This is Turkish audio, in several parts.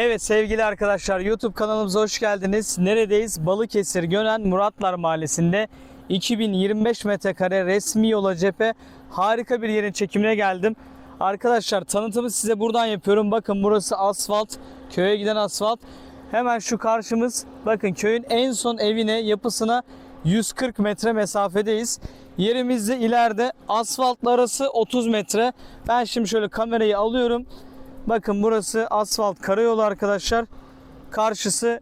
Evet sevgili arkadaşlar YouTube kanalımıza hoş geldiniz. Neredeyiz? Balıkesir Gönen Muratlar Mahallesi'nde 2025 metrekare resmi yola cephe harika bir yerin çekimine geldim. Arkadaşlar tanıtımı size buradan yapıyorum. Bakın burası asfalt. Köye giden asfalt. Hemen şu karşımız bakın köyün en son evine yapısına 140 metre mesafedeyiz. Yerimizde ileride asfaltla arası 30 metre. Ben şimdi şöyle kamerayı alıyorum. Bakın burası asfalt karayolu arkadaşlar. Karşısı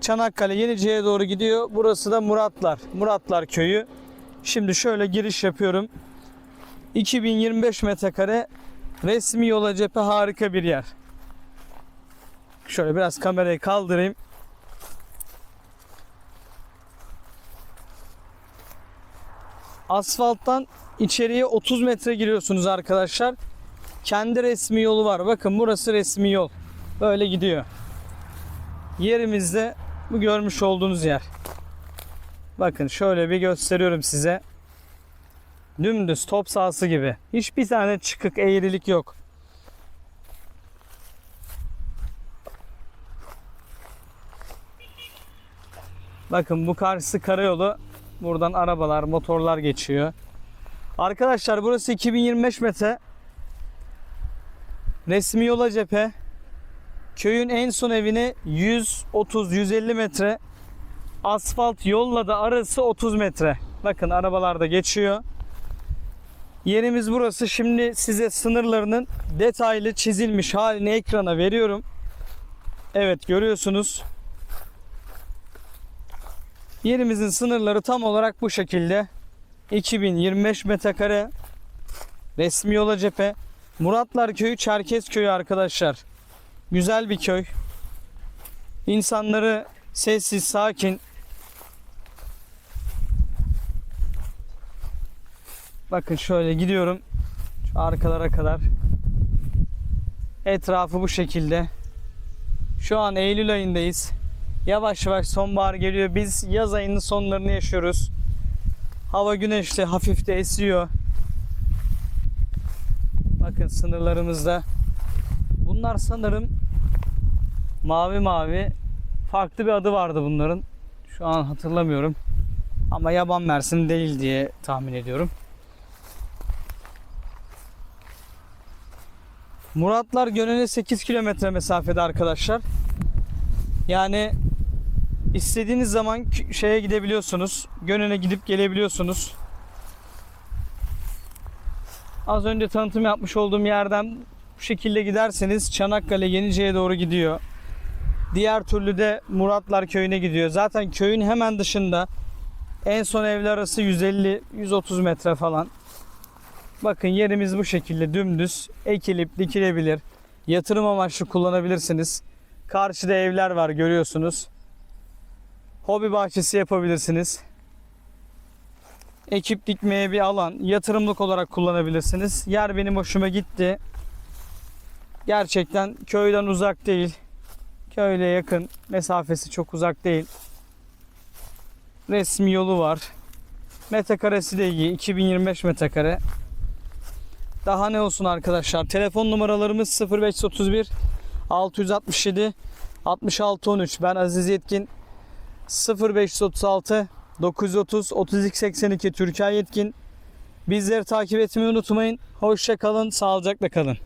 Çanakkale Yenice'ye doğru gidiyor. Burası da Muratlar. Muratlar köyü. Şimdi şöyle giriş yapıyorum. 2025 metrekare resmi yola cephe harika bir yer. Şöyle biraz kamerayı kaldırayım. Asfalttan içeriye 30 metre giriyorsunuz arkadaşlar. Kendi resmi yolu var. Bakın burası resmi yol. Böyle gidiyor. Yerimizde bu görmüş olduğunuz yer. Bakın şöyle bir gösteriyorum size. Dümdüz top sahası gibi. Hiçbir tane çıkık eğrilik yok. Bakın bu karşısı karayolu. Buradan arabalar, motorlar geçiyor. Arkadaşlar burası 2025 metre. Resmi yola cephe. Köyün en son evine 130-150 metre. Asfalt yolla da arası 30 metre. Bakın arabalar da geçiyor. Yerimiz burası. Şimdi size sınırlarının detaylı çizilmiş halini ekrana veriyorum. Evet görüyorsunuz. Yerimizin sınırları tam olarak bu şekilde. 2025 metrekare resmi yola cephe. Muratlar Köyü Çerkez Köyü arkadaşlar. Güzel bir köy. İnsanları sessiz, sakin. Bakın şöyle gidiyorum. Şu arkalara kadar. Etrafı bu şekilde. Şu an Eylül ayındayız. Yavaş yavaş sonbahar geliyor. Biz yaz ayının sonlarını yaşıyoruz. Hava güneşli, hafif de esiyor. Bakın sınırlarımızda. Bunlar sanırım mavi mavi. Farklı bir adı vardı bunların. Şu an hatırlamıyorum. Ama yaban mersin değil diye tahmin ediyorum. Muratlar Gönen'e 8 kilometre mesafede arkadaşlar. Yani istediğiniz zaman şeye gidebiliyorsunuz. Gönen'e gidip gelebiliyorsunuz. Az önce tanıtım yapmış olduğum yerden bu şekilde giderseniz Çanakkale Yenice'ye doğru gidiyor. Diğer türlü de Muratlar Köyü'ne gidiyor. Zaten köyün hemen dışında en son evler arası 150-130 metre falan. Bakın yerimiz bu şekilde dümdüz ekilip dikilebilir. Yatırım amaçlı kullanabilirsiniz. Karşıda evler var görüyorsunuz. Hobi bahçesi yapabilirsiniz. Ekip dikmeye bir alan, yatırımlık olarak kullanabilirsiniz. Yer benim hoşuma gitti. Gerçekten köyden uzak değil. Köyle yakın, mesafesi çok uzak değil. Resmi yolu var. Metrekaresi de iyi. 2025 metrekare. Daha ne olsun arkadaşlar. Telefon numaralarımız 0531 667 66 13. Ben Aziz Yetkin. 0536 930 32 82 Türkiye Yetkin. Bizleri takip etmeyi unutmayın. Hoşça kalın, sağlıcakla kalın.